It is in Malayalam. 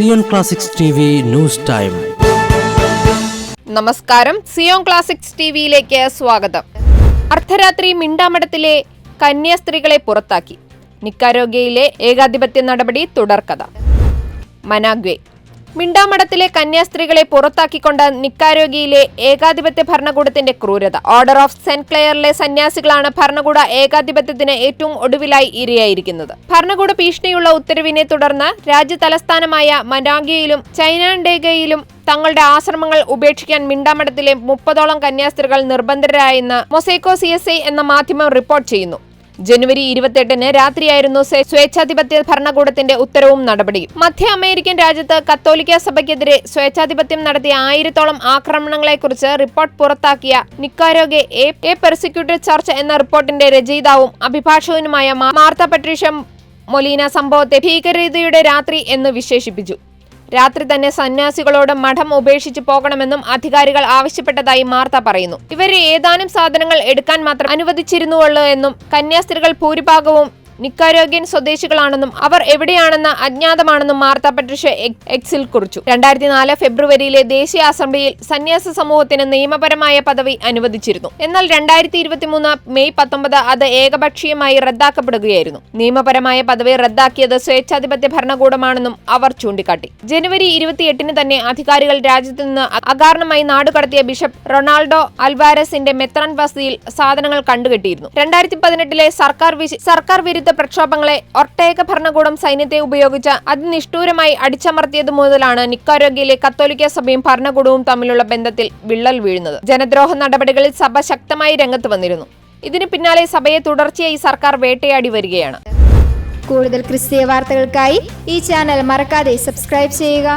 Zion classics T news time. നമസ്കാരം. സിയോൺ ക്ലാസിക്സ് ടിവിയിലേക്ക് സ്വാഗതം. അർദ്ധരാത്രി മിണ്ടാമഠത്തിലെ കന്യാസ്ത്രീകളെ പുറത്താക്കി. നിക്കാരോഗ്യയിലെ ഏകാധിപത്യ നടപടി തുടർക്കഥ. മനാഗ്വേ മിണ്ടാമഠത്തിലെ കന്യാസ്ത്രീകളെ പുറത്താക്കിക്കൊണ്ട് നിക്കാരോഗിയിലെ ഏകാധിപത്യ ഭരണകൂടത്തിന്റെ ക്രൂരത. ഓർഡർ ഓഫ് സെന്റ് ക്ലെയറിലെ സന്യാസികളാണ് ഭരണകൂട ഏകാധിപത്യത്തിന് ഏറ്റവും ഒടുവിലായി ഇരയായിരിക്കുന്നത്. ഭരണകൂട ഭീഷണിയുള്ള ഉത്തരവിനെ തുടർന്ന് രാജ്യ തലസ്ഥാനമായ മനാഗിയയിലും ചൈനാൻഡേഗയിലും തങ്ങളുടെ ആശ്രമങ്ങൾ ഉപേക്ഷിക്കാൻ മിണ്ടാമഠത്തിലെ മുപ്പതോളം കന്യാസ്ത്രീകൾ നിർബന്ധരായെന്ന് മൊസൈക്കോ സി എന്ന മാധ്യമം റിപ്പോർട്ട് ചെയ്യുന്നു. ജനുവരി ഇരുപത്തെട്ടിന് രാത്രിയായിരുന്നു സ്വേ- സ്വേച്ഛാധിപത്യ ഭരണകൂടത്തിന്റെ ഉത്തരവും നടപടിയും. മധ്യ അമേരിക്കൻ രാജ്യത്ത് കത്തോലിക്ക സഭയ്ക്കെതിരെ സ്വേച്ഛാധിപത്യം നടത്തിയ ആയിരത്തോളം ആക്രമണങ്ങളെക്കുറിച്ച് റിപ്പോർട്ട് പുറത്താക്കിയ നിക്കാരോഗെ എ പെർസിക്യൂട്ടഡ് ചർച്ച് എന്ന റിപ്പോർട്ടിന്റെ രചയിതാവും അഭിഭാഷകനുമായ മാർത്ത പട്രീഷ്യ മൊലീന സംഭവത്തെ ഭീകരതയുടെ രാത്രി എന്ന് വിശേഷിപ്പിച്ചു. രാത്രി തന്നെ സന്യാസികളോട് മഠം ഉപേക്ഷിച്ചു പോകണമെന്നും അധികാരികൾ ആവശ്യപ്പെട്ടതായി മാർത്ത പറയുന്നു. ഇവരെ ഏതാനും സാധനങ്ങൾ എടുക്കാൻ മാത്രം അനുവദിച്ചിരുന്നുള്ളൂ എന്നും കന്യാസ്ത്രീകൾ ഭൂരിഭാഗവും നിക്കാരോഗ്യൻ സ്വദേശികളാണെന്നും അവർ എവിടെയാണെന്ന് അജ്ഞാതമാണെന്നും മാർത്ത പട്രിഷ്യ എക്സിൽ കുറിച്ചു. രണ്ടായിരത്തി നാല് ഫെബ്രുവരിയിലെ ദേശീയ അസംബ്ലിയിൽ സന്യാസ സമൂഹത്തിന് നിയമപരമായ പദവി അനുവദിച്ചിരുന്നു. എന്നാൽ രണ്ടായിരത്തി ഇരുപത്തിമൂന്ന് മെയ് പത്തൊമ്പത് അത് ഏകപക്ഷീയമായി റദ്ദാക്കപ്പെടുകയായിരുന്നു. നിയമപരമായ പദവി റദ്ദാക്കിയത് സ്വേച്ഛാധിപത്യ ഭരണകൂടമാണെന്നും അവർ ചൂണ്ടിക്കാട്ടി. ജനുവരി ഇരുപത്തിയെട്ടിന് തന്നെ അധികാരികൾ രാജ്യത്തു നിന്ന് അകാരണമായി നാടുകടത്തിയ ബിഷപ്പ് റൊണാൾഡോ അൽവാരസിന്റെ മെത്രാൻ വസതിയിൽ സാധനങ്ങൾ കണ്ടുകെട്ടിയിരുന്നു. രണ്ടായിരത്തി പതിനെട്ടിലെ സർക്കാർ സർക്കാർ വിരുദ്ധ പ്രക്ഷോഭങ്ങളെ ഒട്ടേക ഭരണകൂടം സൈന്യത്തെ ഉപയോഗിച്ച് അതിനിഷ്ഠൂരമായി അടിച്ചമർത്തിയത് മുതലാണ് നിക്കാരോഗ്യയിലെ കത്തോലിക്ക സഭയും ഭരണകൂടവും തമ്മിലുള്ള ബന്ധത്തിൽ വിള്ളൽ വീഴുന്നത്. ജനദ്രോഹ നടപടികളിൽ സഭ ശക്തമായി രംഗത്ത് വന്നിരുന്നു. ഇതിന് പിന്നാലെ സഭയെ തുടർച്ചയായി സർക്കാർ വേട്ടയാടി വരികയാണ്. കൂടുതൽ ക്രിസ്തീയ വാർത്തകൾക്കായി ഈ ചാനൽ മറക്കാതെ സബ്സ്ക്രൈബ് ചെയ്യുക.